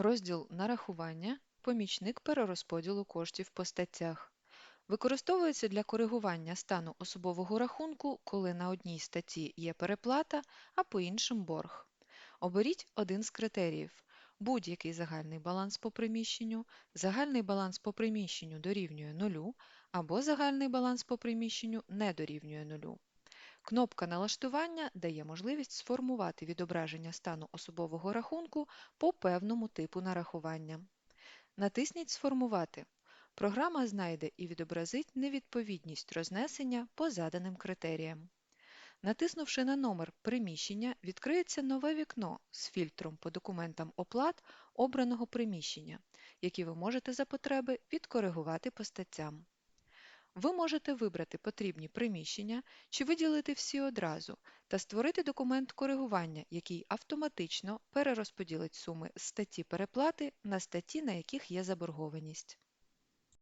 Розділ Нарахування помічник перерозподілу коштів по статтях. Використовується для коригування стану особового рахунку, коли на одній статті є переплата, а по іншим борг. Оберіть один з критеріїв: будь-який загальний баланс по приміщенню, загальний баланс по приміщенню дорівнює нулю, або загальний баланс по приміщенню не дорівнює нулю. Кнопка налаштування дає можливість сформувати відображення стану особового рахунку по певному типу нарахування. Натисніть Сформувати. Програма знайде і відобразить невідповідність рознесення по заданим критеріям. Натиснувши на номер приміщення, відкриється нове вікно з фільтром по документам оплат обраного приміщення, які ви можете за потреби відкоригувати по статтям. Ви можете вибрати потрібні приміщення чи виділити всі одразу та створити документ коригування, який автоматично перерозподілить суми з статті переплати на статті, на яких є заборгованість.